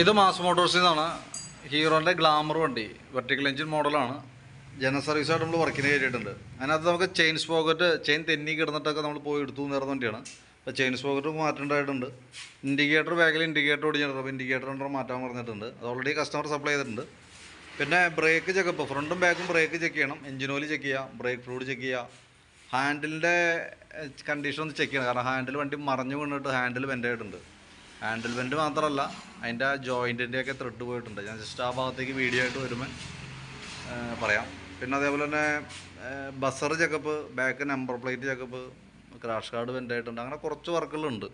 ഇത് മാസ് മോട്ടോഴ്സിൽ നിന്നാണ് ഹീറോന്റെ ഗ്ലാമർ വണ്ടി വെർട്ടിക്കൽ എഞ്ചിൻ മോഡലാണ്. ജനറൽ സർവീസായിട്ട് നമ്മൾ വർക്കിന് കയറ്റിയിട്ടുണ്ട്. അതിനകത്ത് നമുക്ക് ചെയിൻ സ്പോക്കറ്റ് ചെയിൻ തെന്നി കിടന്നിട്ടൊക്കെ നമ്മൾ പോയി എടുത്തു നേർന്ന വണ്ടിയാണ്. അപ്പോൾ ചെയിൻ സ്പോക്കറ്റ് മാറ്റേണ്ടതായിട്ടുണ്ട്. ഇൻഡിക്കേറ്റർ ബാക്കിൽ ഇൻഡിക്കേറ്റർ ഓടിച്ചിട്ടുണ്ട്. അപ്പോൾ ഇൻഡിക്കേറ്റർ ഉണ്ടോ മാറ്റാൻ പറഞ്ഞിട്ടുണ്ട് അത് ഓൾറെഡി കസ്റ്റമർ സപ്ലൈ ചെയ്തിട്ടുണ്ട്. പിന്നെ ബ്രേക്ക് ചെക്കപ്പ് ഫ്രണ്ടും ബാക്കും ബ്രേക്ക് ചെക്ക് ചെയ്യണം. എഞ്ചിൻ ഓയിൽ ചെക്ക് ചെയ്യുക ബ്രേക്ക് ഫ്ലൂഡ് ചെക്ക് ചെയ്യുക ഹാൻഡിലിന്റെ കണ്ടീഷൻ ഒന്ന് ചെക്ക് ചെയ്യണം. കാരണം ഹാൻഡിൽ വണ്ടി മറഞ്ഞു വീണിട്ട് ഹാൻഡിൽ ബെൻഡായിട്ടുണ്ട് ഹാൻഡിൽ ബെൻഡ് മാത്രമല്ല അതിന്റെ ജോയിന്റിന്റെ ഒക്കെ ത്രെഡ് പോയിട്ടുണ്ട്. ഞാൻ ജസ്റ്റ് ആ ഭാഗത്തേക്ക് വീഡിയോ ആയിട്ട് വരുമ്പോൾ പറയാം. പിന്നെ അതേപോലെ തന്നെ buzzer checkup back number plate checkup crash card ആയിട്ടുണ്ട്. അങ്ങനെ കുറച്ച് വർക്കുകളുണ്ട്.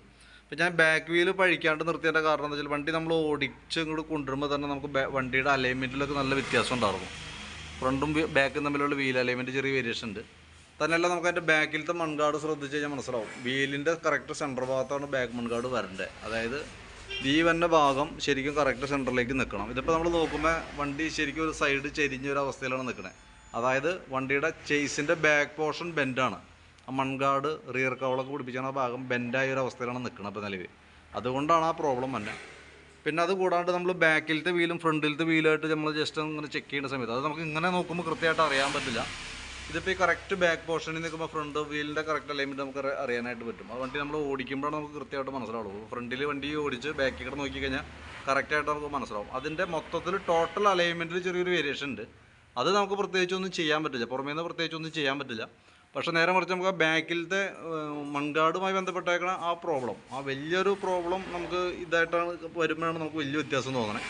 അപ്പോൾ ഞാൻ ബാക്ക് വീൽ പഴിക്കാണ്ട് നിർത്തിയതിന്റെ കാരണം എന്താ വെച്ചാൽ വണ്ടി നമ്മൾ ഓടിച്ച് ഇങ്ങോട്ട് കൊണ്ടുവരുമ്പോൾ തന്നെ നമുക്ക് വണ്ടിയുടെ അലൈൻമെന്റിലൊക്കെ നല്ല വ്യത്യാസം ഉണ്ടായിരുന്നു ഫ്രണ്ടും ബാക്കും തമ്മിലുള്ള വീൽ അലൈൻമെന്റ് ചെറിയ വേരിയേഷൻ ഉണ്ട്. തന്നെയല്ല നമുക്ക് അതിന്റെ ബാക്കിലത്തെ മൺകാട് ശ്രദ്ധിച്ച് കഴിഞ്ഞാൽ മനസ്സിലാവും. വീലിന്റെ കറക്റ്റ് സെന്റർ ഭാഗത്താണ് ബാക്ക് മൺകാട് വരേണ്ടത് അതായത് വന്ന ഭാഗം ശരിക്കും കറക്റ്റ് സെന്ററിലേക്ക് നിൽക്കണം. ഇതിപ്പോൾ നമ്മൾ നോക്കുമ്പോൾ വണ്ടി ശരിക്കും ഒരു സൈഡ് ചെരിഞ്ഞ ഒരു അവസ്ഥയിലാണ് നിൽക്കുന്നത് അതായത് വണ്ടിയുടെ ചേസിന്റെ ബാക്ക് പോർഷൻ ബെൻഡാണ് ആ മൺകാട് റിയർ കവളൊക്കെ പിടിപ്പിച്ചാണ് ആ ഭാഗം ബെൻഡായ ഒരു അവസ്ഥയിലാണ് നിൽക്കുന്നത് ഇപ്പോൾ നിലവിൽ. അതുകൊണ്ടാണ് ആ പ്രോബ്ലം തന്നെ പിന്നെ അത് കൂടാണ്ട് നമ്മൾ ബാക്കിലത്തെ വീലും ഫ്രണ്ടിലത്തെ വീലായിട്ട് നമ്മൾ ജസ്റ്റ് ഇങ്ങനെ ചെക്ക് ചെയ്യുന്ന സമയത്ത് അത് നമുക്ക് ഇങ്ങനെ നോക്കുമ്പോൾ കൃത്യമായിട്ട് അറിയാൻ പറ്റില്ല. ഇതിപ്പോൾ ഈ കറക്റ്റ് ബാക്ക് പോർഷനിൽ നിൽക്കുമ്പോൾ ഫ്രണ്ട് വീലിന്റെ കറക്റ്റ് അലൈൻമെന്റ് നമുക്ക് അറിയാനായിട്ട് പറ്റും. അത് വണ്ടി നമ്മൾ ഓടിക്കുമ്പോഴാണ് നമുക്ക് കൃത്യമായിട്ട് മനസ്സിലാവുള്ളൂ. ഫ്രണ്ടിൽ വണ്ടി ഓടിച്ച് ബാക്കിൽ കൂടെ നോക്കി കഴിഞ്ഞാൽ കറക്റ്റായിട്ട് നമുക്ക് മനസ്സിലാവും. അതിന്റെ മൊത്തത്തിൽ ടോട്ടൽ അലൈൻമെന്റിൽ ചെറിയൊരു വേരിയേഷൻ ഉണ്ട്. അത് നമുക്ക് പ്രത്യേകിച്ചൊന്നും ചെയ്യാൻ പറ്റില്ല. പുറമേ നിന്ന് പ്രത്യേകിച്ചൊന്നും ചെയ്യാൻ പറ്റില്ല. പക്ഷെ നേരെ മറിച്ച് നമുക്ക് ആ ബാക്കിലത്തെ മൺകാടുമായി ബന്ധപ്പെട്ടേക്കണ ആ പ്രോബ്ലം ആ വലിയൊരു പ്രോബ്ലം നമുക്ക് ഇതായിട്ടാണ് വരുമ്പോഴാണ് നമുക്ക് വലിയ വ്യത്യാസം തോന്നണേ.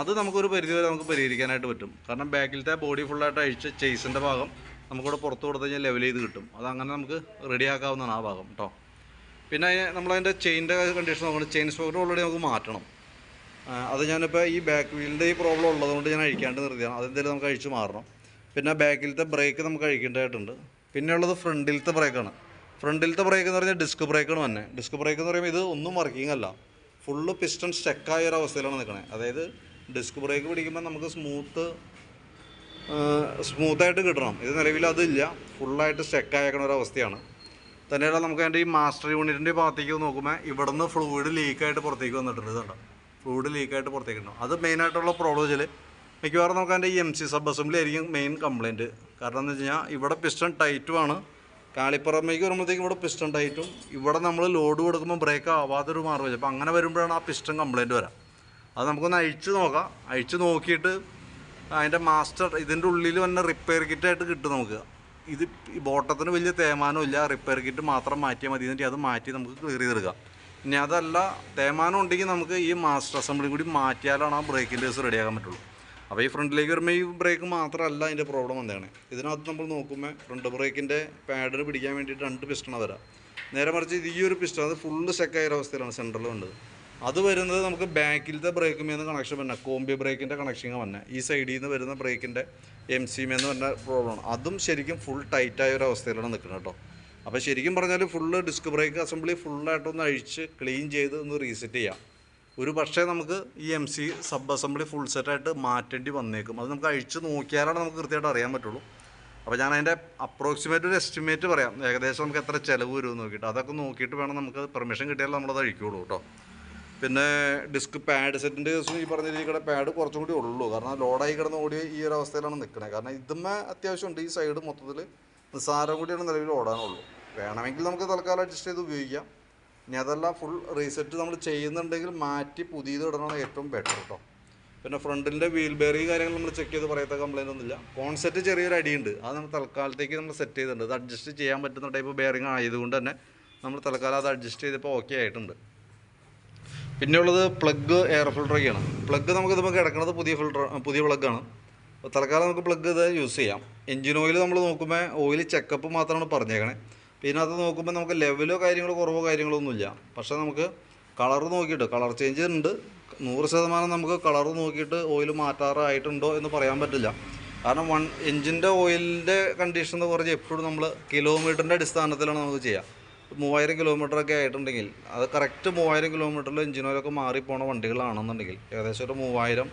അത് നമുക്കൊരു പരിധിവരെ നമുക്ക് പരിഹരിക്കാനായിട്ട് പറ്റും. കാരണം ബാക്കിലത്തെ ബോഡി ഫുള്ളായിട്ട് അഴിച്ച് ചേസിന്റെ ഭാഗം നമുക്കിവിടെ പുറത്ത് കൊടുത്തു കഴിഞ്ഞാൽ ലെവൽ ചെയ്ത് കിട്ടും. അതങ്ങനെ നമുക്ക് റെഡിയാക്കാവുന്നതാണ് ആ ഭാഗം കേട്ടോ പിന്നെ അതിന് നമ്മളതിന്റെ ചെയിന്റെ കണ്ടീഷൻ നോക്കണം. ചെയിൻ സ്പോക്കറ്റ് ഓൾറെഡി നമുക്ക് മാറ്റണം. അത് ഞാനിപ്പോൾ ഈ ബാക്ക് വീലിന്റെ ഈ പ്രോബ്ലം ഉള്ളതുകൊണ്ട് ഞാൻ അഴിക്കാണ്ട് നിർത്തിയാണ് അതെന്തായാലും നമുക്ക് അഴിച്ച് മാറണം. പിന്നെ ബാക്കിലത്തെ ബ്രേക്ക് നമുക്ക് അഴിക്കേണ്ടതായിട്ടുണ്ട്. പിന്നെ ഉള്ളത് ഫ്രണ്ടിലത്തെ ബ്രേക്കാണ് ഫ്രണ്ടിലത്തെ ബ്രേക്ക് എന്ന് പറഞ്ഞാൽ ഡിസ്ക് ബ്രേക്കാണ് തന്നെ ഡിസ്ക് ബ്രേക്ക് എന്ന് പറയുമ്പോൾ ഇത് ഒന്നും വർക്കിംഗ് അല്ല. ഫുള്ള് പിസ്റ്റൺ സ്റ്റക്കായ ഒരു അവസ്ഥയിലാണ് നിൽക്കണേ അതായത് ഡിസ്ക് ബ്രേക്ക് പിടിക്കുമ്പോൾ നമുക്ക് സ്മൂത്ത് സ്മൂത്തായിട്ട് കിട്ടണം. ഇത് നിലവിൽ അതില്ല. ഫുള്ളായിട്ട് സ്റ്റെക്കായേക്കണ ഒരു അവസ്ഥയാണ്. തന്നെയല്ല നമുക്ക് അതിന്റെ ഈ മാസ്റ്റർ യൂണിറ്റിന്റെ ഭാഗത്തേക്ക് നോക്കുമ്പോൾ ഇവിടുന്ന് ഫ്ലൂയിഡ് ലീക്കായിട്ട് പുറത്തേക്ക് വന്നിട്ടുണ്ട് ഇതുണ്ട് ഫ്ലൂയിഡ് ലീക്കായിട്ട് പുറത്തേക്ക് ഉണ്ടാവും അത് മെയിനായിട്ടുള്ള പ്രോബ്ലം വെച്ചാൽ മിക്കവാറും നമുക്ക് അതിന്റെ എം സി സബ് അസംബ്ലി ആയിരിക്കും മെയിൻ കംപ്ലയിന്റ് കാരണം എന്ന് വെച്ച് കഴിഞ്ഞാൽ ഇവിടെ പിസ്റ്റൺ ടൈറ്റുമാണ് കാളിപ്പുറമേക്ക് വരുമ്പോഴത്തേക്കും ഇവിടെ പിസ്റ്റൺ ടൈറ്റും ഇവിടെ നമ്മൾ ലോഡ് കൊടുക്കുമ്പോൾ ബ്രേക്ക് ആവാത്തൊരു മാർഗം അപ്പോൾ അങ്ങനെ വരുമ്പോഴാണ് ആ പിസ്റ്റൺ കംപ്ലയിന്റ് വരാം. അത് നമുക്കൊന്ന് അഴിച്ച് നോക്കാം. അഴിച്ച് നോക്കിയിട്ട് അതിന്റെ മാസ്റ്റർ ഇതിന്റെ ഉള്ളിൽ വന്ന റിപ്പയർ കിറ്റായിട്ട് കിട്ടും നമുക്ക്. ഇത് ഈ ബോട്ടത്തിന് വലിയ തേമാനം ഇല്ല. റിപ്പയർ കിറ്റ് മാത്രം മാറ്റിയാൽ മതി. എന്നിട്ട് അത് മാറ്റി നമുക്ക് ക്ലിയർ ചെയ്തെടുക്കാം. ഇനി അതല്ല തേമാനം ഉണ്ടെങ്കിൽ നമുക്ക് ഈ മാസ്റ്റർ അസംബ്ലിയും കൂടി മാറ്റിയാലാണ് ആ ബ്രേക്കിന്റെ ദിവസം റെഡിയാക്കാൻ പറ്റുള്ളൂ. അപ്പോൾ ഈ ഫ്രണ്ടിലേക്ക് വരുമ്പോൾ ഈ ബ്രേക്ക് മാത്രമല്ല അതിന്റെ പ്രോബ്ലം എന്താണ്? ഇതിനകത്ത് നമ്മൾ നോക്കുമ്പോൾ ഫ്രണ്ട് ബ്രേക്കിന്റെ പാഡിന് പിടിക്കാൻ വേണ്ടിയിട്ട് രണ്ട് പിസ്റ്റണ വരാം. നേരെ മറിച്ച് ഇത് ഈ ഒരു പിസ്റ്റൺ അത് ഫുള്ള് സെക്കായ അവസ്ഥയിലാണ് സെന്ററിൽ വേണ്ടത് അത് വരുന്നത് നമുക്ക് ബാക്കിലത്തെ ബ്രേക്കിൽ നിന്ന് കണക്ഷൻ വന്നെ കോമ്പി ബ്രേക്കിന്റെ കണക്ഷൻ വന്നെ ഈ സൈഡിൽ നിന്ന് വരുന്ന ബ്രേക്കിന്റെ എം സി എന്ന് പറഞ്ഞ പ്രോബ്ലമാണ് അതും ശരിക്കും ഫുൾ ടൈറ്റായ ഒരു അവസ്ഥയിലാണ് നിൽക്കുന്നത് കേട്ടോ. അപ്പോൾ ശരിക്കും പറഞ്ഞാൽ ഫുള്ള് ഡിസ്ക് ബ്രേക്ക് അസംബ്ലി ഫുള്ളായിട്ടൊന്ന് അഴിച്ച് ക്ലീൻ ചെയ്ത് ഒന്ന് റീസെറ്റ് ചെയ്യാം. ഒരു പക്ഷേ നമുക്ക് ഈ M C sub assembly full സെറ്റായിട്ട് മാറ്റേണ്ടി വന്നേക്കും. അത് നമുക്ക് അഴിച്ച് നോക്കിയാലാണ് നമുക്ക് കൃത്യമായിട്ട് അറിയാൻ പറ്റുള്ളൂ. അപ്പോൾ ഞാൻ അതിന്റെ അപ്രോക്സിമേറ്റ് ഒരു എസ്റ്റിമേറ്റ് പറയാം. ഏകദേശം നമുക്ക് എത്ര ചിലവ് വരുമെന്ന് നോക്കിയിട്ട്. അതൊക്കെ നോക്കിയിട്ട് വേണം നമുക്ക് പെർമിഷൻ കിട്ടിയാൽ നമ്മളത് അഴിക്കുള്ളൂ കേട്ടോ. പിന്നെ ഡിസ്ക് പാഡ് സെറ്റിന്റെ കേസും ഈ പറഞ്ഞ രീതിയിൽ പാഡ് കുറച്ചും കൂടി ഉള്ളൂ. കാരണം ലോഡായി കിടന്ന് ഓടി ഈ ഒരു അവസ്ഥയിലാണ് നിൽക്കുന്നത് കാരണം ഇതുമ്മേ അത്യാവശ്യമുണ്ട് ഈ സൈഡ് മൊത്തത്തിൽ നിസ്സാരം കൂടിയാണ് നിലവിൽ ഓടാനുള്ളൂ. വേണമെങ്കിൽ നമുക്ക് തൽക്കാലം അഡ്ജസ്റ്റ് ചെയ്ത് ഉപയോഗിക്കാം. ഇനി അതല്ല ഫുൾ റീസെറ്റ് നമ്മൾ ചെയ്യുന്നുണ്ടെങ്കിൽ മാറ്റി പുതിയത് ഇടണമാണ് ഏറ്റവും ബെറ്റർ കേട്ടോ പിന്നെ ഫ്രണ്ടിന്റെ വീൽ ബെയറി കാര്യങ്ങൾ നമ്മൾ ചെക്ക് ചെയ്ത് പറയത്ത കംപ്ലൈന്റ് ഒന്നുമില്ല. കോൺസെറ്റ് ചെറിയൊരു അടിയുണ്ട്. അത് നമ്മൾ തൽക്കാലത്തേക്ക് നമ്മൾ സെറ്റ് ചെയ്തിട്ടുണ്ട്. അത് അഡ്ജസ്റ്റ് ചെയ്യാൻ പറ്റുന്ന ടൈപ്പ് ബെയറിങ് ആയതുകൊണ്ട് തന്നെ നമ്മൾ തൽക്കാലം അത് അഡ്ജസ്റ്റ് ചെയ്തപ്പോൾ ഓക്കെ ആയിട്ടുണ്ട്. പിന്നെ ഉള്ളത് പ്ലഗ് എയർ ഫിൽട്ടറൊക്കെയാണ് പ്ലഗ് നമുക്ക് നമുക്ക് കിടക്കുന്നത് പുതിയ ഫിൽട്ടർ പുതിയ പ്ലഗ്ഗാണ് അപ്പോൾ തൽക്കാലം നമുക്ക് പ്ലഗ് ഇത് യൂസ് ചെയ്യാം. എഞ്ചിൻ ഓയിൽ നമ്മൾ നോക്കുമ്പോൾ ഓയിൽ ചെക്കപ്പ് മാത്രമാണ് പറഞ്ഞേക്കണേ. അപ്പോൾ അത് നോക്കുമ്പോൾ നമുക്ക് ലെവലോ കാര്യങ്ങളോ കുറവോ കാര്യങ്ങളോ ഒന്നുമില്ല പക്ഷേ നമുക്ക് കളർ നോക്കിയിട്ട് കളർ ചേഞ്ച് ഉണ്ട് നൂറ് ശതമാനം നമുക്ക് കളർ നോക്കിയിട്ട് ഓയിൽ മാറ്റാറായിട്ടുണ്ടോ എന്ന് പറയാൻ പറ്റില്ല. കാരണം വൺ എഞ്ചിന്റെ ഓയിലിന്റെ കണ്ടീഷൻ എന്ന് പറഞ്ഞാൽ എപ്പോഴും നമ്മൾ കിലോമീറ്ററിന്റെ അടിസ്ഥാനത്തിലാണ് നമുക്ക് ചെയ്യുക മൂവായിരം കിലോമീറ്റർ ഒക്കെ ആയിട്ടുണ്ടെങ്കിൽ അത് കറക്റ്റ് മൂവായിരം കിലോമീറ്ററിൽ എഞ്ചിൻ ഓയിലൊക്കെ മാറിപ്പോണ വണ്ടികളാണെന്നുണ്ടെങ്കിൽ ഏകദേശം ഒരു മൂവായിരം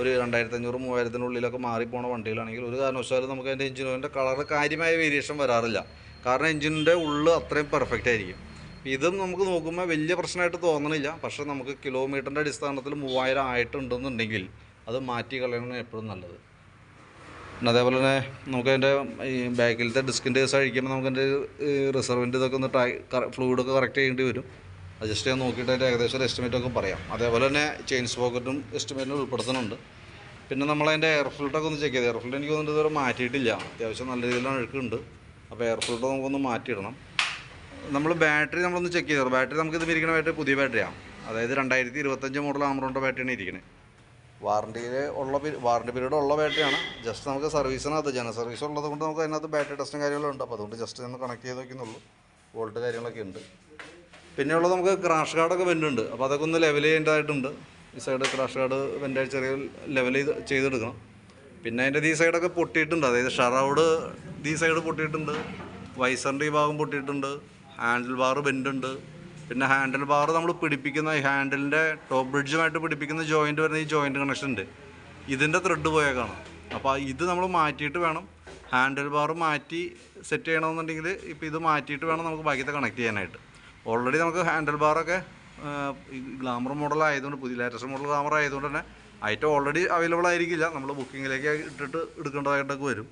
ഒരു രണ്ടായിരത്തി അഞ്ഞൂറ് മൂവായിരത്തിനുള്ളിലൊക്കെ മാറിപ്പോണ വണ്ടികളാണെങ്കിൽ ഒരു കാരണവശാലും നമുക്ക് അതിന്റെ എഞ്ചിൻ ഓയിലിന്റെ കളർ കാര്യമായ വേരിയേഷൻ വരാറില്ല. കാരണം എഞ്ചിന്റെ ഉള്ളു അത്രയും പെർഫെക്റ്റ് ആയിരിക്കും. ഇതും നമുക്ക് നോക്കുമ്പോൾ വലിയ പ്രശ്നമായിട്ട് തോന്നണില്ല. പക്ഷേ നമുക്ക് കിലോമീറ്ററിന്റെ അടിസ്ഥാനത്തിൽ മൂവായിരം ആയിട്ടുണ്ടെന്നുണ്ടെങ്കിൽ അത് മാറ്റി കളയണം എപ്പോഴും നല്ലത്. പിന്നെ അതേപോലെ തന്നെ നമുക്ക് അതിന്റെ ഈ ബാക്കിലത്തെ ഡിസ്കിന്റെ കേസ് അഴിക്കുമ്പോൾ നമുക്ക് അതിന്റെ റിസർവിന്റെ ഇതൊക്കെ ഒന്ന് ട്രൈ ഫ്ലൂയിഡൊക്കെ കറക്റ്റ് ചെയ്യേണ്ടി വരും. അഡ്ജസ്റ്റ് ജസ്റ്റ് ഞാൻ നോക്കിയിട്ട് അതിന്റെ ഏകദേശം ഒരു എസ്റ്റിമേറ്റ് ഒക്കെ പറയാം. അതേപോലെ തന്നെ ചെയിൻസ് പോക്കറ്റും എസ്റ്റിമേറ്റിൽ ഉൾപ്പെടുത്തുന്നുണ്ട്. പിന്നെ നമ്മൾ അതിന്റെ എയർ ഫിൽട്ടറൊക്കെ ഒന്ന് ചെക്ക് ചെയ്ത്. എയർ ഫിൽട്ടർ എനിക്ക് തോന്നുന്നത് ഇതുവരെ മാറ്റിയിട്ടില്ല. അത്യാവശ്യം നല്ല രീതിയിലാണ് അഴുക്കുണ്ട്. അപ്പോൾ എയർ ഫിൽട്ടർ നമുക്കൊന്ന് മാറ്റിയിടണം. നമ്മൾ ബാറ്ററി നമ്മളൊന്ന് ചെക്ക് ചെയ്തു ബാറ്ററി നമുക്ക് ഇത് ഇരിക്കുന്ന ബാറ്ററി പുതിയ ബാറ്ററിയാണ് അതായത് രണ്ടായിരത്തി ഇരുപത്തഞ്ച് മോഡൽ ആമറോണ്ട ബാറ്ററിയാണ് ഇരിക്കുന്നത് വാറണ്ടിയിൽ ഉള്ള വാറണ്ടി പീരീഡ് ഉള്ള ബാറ്ററിയാണ്. ജസ്റ്റ് നമുക്ക് സർവീസിനകത്ത് ജന സർവീസ് ഉള്ളത് കൊണ്ട് നമുക്ക് അതിനകത്ത് ബാറ്ററി ടെസ്റ്റും കാര്യങ്ങളും ഉണ്ട്. അപ്പോൾ അതുകൊണ്ട് ജസ്റ്റ് ഒന്ന് കണക്ട് ചെയ്ത് നോക്കുന്നുള്ളൂ വോൾട്ട് കാര്യങ്ങളൊക്കെ ഉണ്ട്. പിന്നെയുള്ളത് നമുക്ക് ക്രാഷ് കാർഡൊക്കെ വെന്റുണ്ട് അപ്പോൾ അതൊക്കെ ഒന്ന് ലെവൽ ചെയ്യേണ്ടതായിട്ടുണ്ട്. ഈ സൈഡ് ക്രാഷ് കാർഡ് വെന്റ് ചെറിയ ലെവൽ ചെയ്ത് ചെയ്തെടുക്കണം. പിന്നെ അതിന്റെ ഈ സൈഡൊക്കെ പൊട്ടിയിട്ടുണ്ട്. അതായത് ഷറൗഡ് ഈ സൈഡ് പൊട്ടിയിട്ടുണ്ട്. വൈസറിന്റെ ഈ ഭാഗം പൊട്ടിയിട്ടുണ്ട്. ഹാൻഡിൽ ബാർ ബെൻഡുണ്ട് പിന്നെ ഹാൻഡിൽ ബാർ നമ്മൾ പിടിപ്പിക്കുന്ന ഹാൻഡിലിന്റെ ടോപ്പ് ബ്രിഡ്ജുമായിട്ട് പിടിപ്പിക്കുന്ന ജോയിന്റ് വരുന്ന ഈ ജോയിന്റ് കണക്ഷൻ ഉണ്ട്. ഇതിന്റെ ത്രെഡ് പോയേക്കാണ് അപ്പോൾ ഇത് നമ്മൾ മാറ്റിയിട്ട് വേണം. ഹാൻഡിൽ ബാർ മാറ്റി സെറ്റ് ചെയ്യണമെന്നുണ്ടെങ്കിൽ ഇപ്പോൾ ഇത് മാറ്റിയിട്ട് വേണം നമുക്ക് ബാക്കിയത്തെ കണക്ട് ചെയ്യാനായിട്ട്. ഓൾറെഡി നമുക്ക് ഹാൻഡിൽ ബാറൊക്കെ ഗ്ലാമർ മോഡൽ ആയതുകൊണ്ട് പുതിയ ലേറ്റസ്റ്റ് മോഡൽ ഗ്ലാമർ ആയതുകൊണ്ട് തന്നെ ഐറ്റം ഓൾറെഡി അവൈലബിൾ ആയിരിക്കില്ല. നമ്മൾ ബുക്കിങ്ങിലേക്ക് ഇട്ടിട്ട് എടുക്കേണ്ടതായിട്ടൊക്കെ വരും.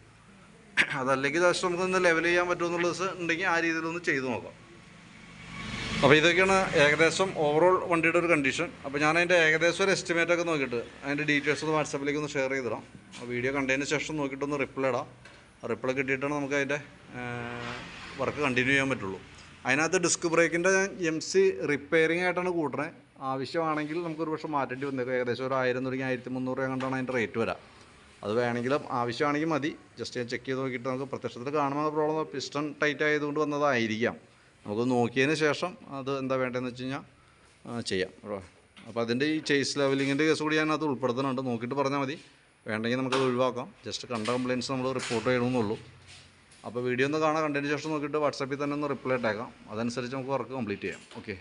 അതല്ലെങ്കിൽ ജസ്റ്റ് നമുക്ക് ഒന്ന് ലെവൽ ചെയ്യാൻ പറ്റുമെന്നുള്ളത് ഉണ്ടെങ്കിൽ ആ രീതിയിലൊന്ന് ചെയ്തു നോക്കാം. അപ്പോൾ ഇതൊക്കെയാണ് ഏകദേശം ഓവറോൾ വണ്ടിയുടെ ഒരു കണ്ടീഷൻ അപ്പോൾ ഞാൻ അതിന്റെ ഏകദേശം ഒരു എസ്റ്റിമേറ്റ് ഒക്കെ നോക്കിയിട്ട് അതിന്റെ ഡീറ്റെയിൽസ് ഒന്ന് വാട്സാപ്പിലേക്ക് ഒന്ന് ഷെയർ ചെയ്തിടാം. ആ വീഡിയോ കണ്ടതിന് ശേഷം നോക്കിയിട്ടൊന്ന് റിപ്ലൈ ഇടാം. റിപ്ലൈ കിട്ടിയിട്ടാണ് നമുക്ക് അതിന്റെ വർക്ക് കണ്ടിന്യൂ ചെയ്യാൻ പറ്റുള്ളൂ. അതിനകത്ത് ഡിസ്ക് ബ്രേക്കിന്റെ ഞാൻ എം സി റിപ്പയറിംഗ് ആയിട്ടാണ് കൂട്ടണേ. ആവശ്യമാണെങ്കിൽ നമുക്കൊരു പക്ഷേ മാറ്റേണ്ടി വന്നേക്കും. ഏകദേശം ഒരു ആയിരം തുടങ്ങി ആയിരത്തി മുന്നൂറ് രൂപ കണ്ടാണ് അതിന്റെ റേറ്റ് വരാം. അത് വേണമെങ്കിലും ആവശ്യമാണെങ്കിൽ മതി. ജസ്റ്റ് ഞാൻ ചെക്ക് ചെയ്ത് നോക്കിയിട്ട് നമുക്ക് പ്രത്യക്ഷത്തിൽ കാണുമ്പോൾ പ്രോബ്ലം പിസ്റ്റൺ ടൈറ്റ് ആയതുകൊണ്ട് വന്നതായിരിക്കാം. നമുക്ക് നോക്കിയതിന് ശേഷം അത് എന്താ വേണ്ടതെന്ന് വെച്ച് കഴിഞ്ഞാൽ ചെയ്യാം. അപ്പോൾ അതിന്റെ ഈ ചേസ് ലെവലിങ്ങിന്റെ കേസ് കൂടി ഞാനത് ഉൾപ്പെടുത്തുന്നുണ്ട്. നോക്കിയിട്ട് പറഞ്ഞാൽ മതി. വേണ്ടെങ്കിൽ നമുക്കത് ഒഴിവാക്കാം. ജസ്റ്റ് കണ്ട കംപ്ലയിൻസ് നമ്മൾ റിപ്പോർട്ട് ചെയ്യണമെന്നുള്ളൂ അപ്പോൾ വീഡിയോ ഒന്ന് കാണാൻ കണ്ടതിന് ശേഷം നോക്കിയിട്ട് വാട്സാപ്പിൽ തന്നെ ഒന്ന് റിപ്ലൈ ഇട്ടേക്കാം. അതനുസരിച്ച് നമുക്ക് വർക്ക് കംപ്ലീറ്റ് ചെയ്യാം. ഓക്കെ